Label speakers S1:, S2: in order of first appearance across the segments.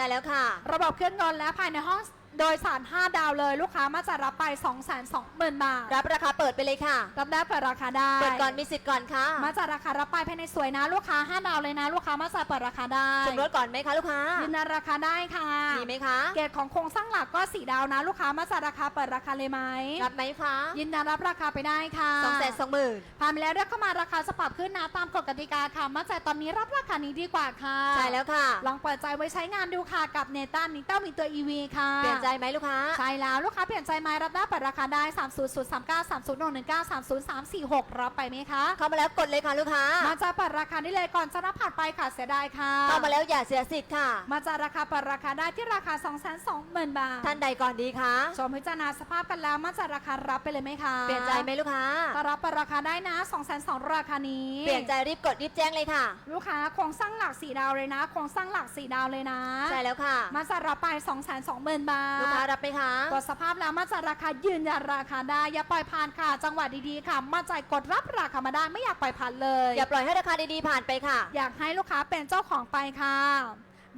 S1: ช่แล้วค่ะ
S2: ระบบเครื่องยนต์และภายในห้อง โดยสาร 5 ดาวเลยลูกค้ามาจะรับไป 2 2 0 0 0 0 บาท
S1: รับราคาเปิดไปเลยค่ะ
S2: รับได้เปิดราคาได้
S1: เปิดก่อนมีสิทธิ์ก่อนค่ะ
S2: มาจะราคารับไปภายในสวยนะ ลูกค้า 5 ดาวเลยนะ ลูกค้ามาจะเปิดราคาได้
S1: ชมรถก่อนไหมคะลูกค้า
S2: ยืนยันราคาได้ค่ะ
S1: มีไหมคะ
S2: เกรดของโครงสร้างหลักก็สีดาวนะ ลูกค้ามาจะราคาเปิดราคาเลยไหม
S1: รับไหมคะ
S2: ยืนยันรับราคาไปได้ค่ะ
S1: สองแสนสองหมื่น
S2: ผ่านไปแล้วเรียกเข้ามาราคาจะปรับขึ้นนะตามกฎกติกาค่ะมาจ่ายตอนนี้รับราคานี้ดีกว่าค่ะ
S1: ใช่แล้วค่ะ
S2: ลองเปิดใจไว้ใช้งานดูค่ะกับเนต้านิต้ามีตัว EV ค่ะ
S1: เปลี่ยนใจไหมลูกค้า
S2: ใช่แล้วลูกค้าเปลี่ยนใจไหมรับได้เปิดราคาได้ 3 0 0 3 9 3 0 1 1 9 3 0 3 4 6 รับไปไหมคะ
S1: เข้ามาแล้วกดเลยค่ะลูกค้า
S2: มาจะเปิดราคาได้เลยก่อนจะรับผ่านไปค่ะเสียดายค่ะ
S1: เข้ามาแล้วอย่าเสียสิทธิ์ค่ะ
S2: มาจะราคาเปิดราคาได้ที่ราคา 2 2 0 0 0 0 บาท
S1: ท่านใดก่อนดีคะ
S2: ชมพิจารณาสภาพกันแล้วมาจะราคารับไปเลยไหมคะ
S1: เปลี่ยนใจไหมลูกค้า
S2: ก็รับเปิดราคาได้นะ 2 2 0 0 0ราคานี้
S1: เปลี่ยนใจรีบกดรีบแจ้งเลยค่ะ
S2: ลูกค้าโครงสร้างหลักสีดาวเลยนะโครงสร้างหลักสีดาวเลยนะ
S1: ใช่แล้วค่ะ
S2: มาจะรับไป 2 2 0 0 0 0 บาท
S1: ลูกค้ารับไหมคะ
S2: ตรวจสภาพแล้วมาจากราคายืนยันราคาได้อย่าปล่อยผ่านค่ะ จังหวะดีๆค่ะมาจ่ายกดรับราคามาได้ไม่อยากปล่อยผ่านเลย
S1: อย่าปล่อยให้ราคาดีๆผ่านไปค่ะ
S2: อยากให้ลูกค้าเป็นเจ้าของไปค่ะ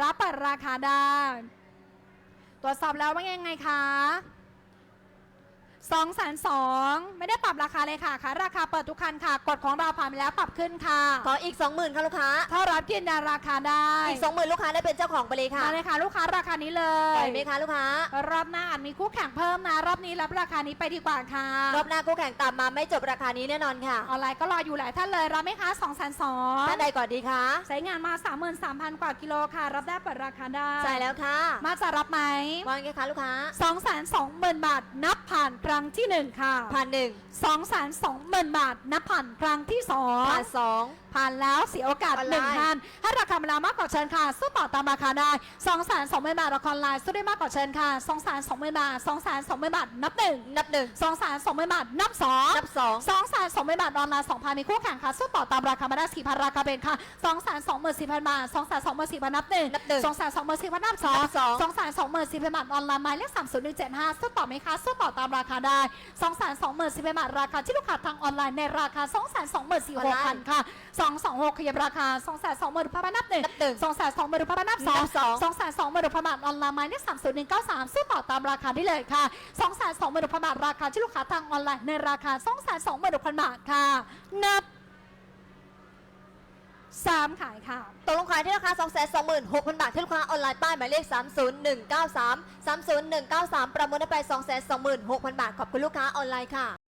S2: รับเปิดราคาได้ตรวจสอบแล้วว่ายังไงคะ 2 2 0 0 0ไม่ได้ปรับราคาเลยค่ะค่ะ ราคาเปิดทุกคันค่ะกฎของเราผ่านไปแล้วปรับขึ้นค่ะ
S1: ขออีก 20,000ค่ะลูกค้า
S2: ถ้ารับยืนยันราคาได้
S1: อีก 20,000 ลูกค้าได้เป็นเจ้าของไปเลยค่ะ
S2: มาเลยค่ะ ลูกค้าราคานี้เล
S1: ปล่อยยไหมคะลูกค้า
S2: รอบหน้าอาจมีคู่แข่งเพิ่มนะ รอบนี้รับราคานี้ไปดีกว่าค่ะ
S1: รอบหน้าคู่แข่งตามมาไม่จบราคานี้แน่นอนค่ะ
S2: ออนไลน์ก็รออยู่หลายท่านเลยรับไหมคะ2 2 0 0
S1: ท่านใดก่อนดีคะ
S2: ใช้งานมา 33,000 กว่ากิโลค่ะ รับได้เปิดราคาได้
S1: ใช่แล้วค่ะ
S2: มาจะรับไหม
S1: ว่าไงคะลูกค้า
S2: 220,000 บาท นับผ่านครั้งที่1ค่ะ
S1: ผ่านหนึ่ง
S2: 220,000บาทนับผ่านครั้งที่
S1: ผ่าน
S2: 2
S1: สอง
S2: ผ่านแล้วเสียโอกาส
S1: ออน
S2: ห
S1: ไลน์
S2: นึ่งท่านถ้าราคาเวลามากกว่าเชิญค่ะสู้ต่อตามราคาได้2 2 0 0 0 0บาทราคาออนไลน์สู้ได้มากกว่าเชิญค่ะ2 2 0 0 0บาท2 2 0 0 0บาทนับหนึ่ง
S1: นับหนึ่ง
S2: 2 3 2 0 0 0บาทนับสอง
S1: นับสอง
S2: สองแสนสองหมื่นบาทออนไลน์สองพันมีคู่แข่งค่ะสู้ต่อตามราคามาได้สี่พันราคาเป็นค่ะสองแสนสองหมื่นสี่พันบาทสองแสนสองหมื่นสี่พันนับหนึ่ง
S1: นับหนึ่ง
S2: สองแสนสองหมื่นสี่พันนับสอง
S1: นับสอง
S2: สองแสนสองหมื่นสี่พันบาทออนไลน์หมายเลขสามศูนย์หนึ่งเจ็ดห้าสู้ต่อไหมคะสู้ต่อตามราคาได้สองแสนสองหมื่นสี่พันบาทราคาที่ลูกค้าทางออนไลน์ในราคาสองแสนสองหมื่นสี่หกพันค่ะสองสองหกขยับราคาสองแสนสองหมื่นพันนับหนึ่ง
S1: นับหนึ่ง
S2: สองแสนสองหมื่นพันนับสอง
S1: นับสอง
S2: สองแสนสองหมื่นพันบาทออนไลน์หมายเลขสามศูนย์หนึ่งเก้าสามสู้ต่อตามราคาได้เลยค่ะสองแสนสองหมื่นพันบาทราคาที่ลูกค้าทางออนไลน์ในราคาสองแสนสองหมื่นพันบาทค่ะนับ 3 ขายค่ะ
S1: ตกลงขายที่ราคา 226,000 บาท ที่ลูกค้าออนไลน์ป้ายหมายเลข 30193 30193 ประมูลได้ไป 226,000 บาท ขอบคุณลูกค้าออนไลน์ค่ะ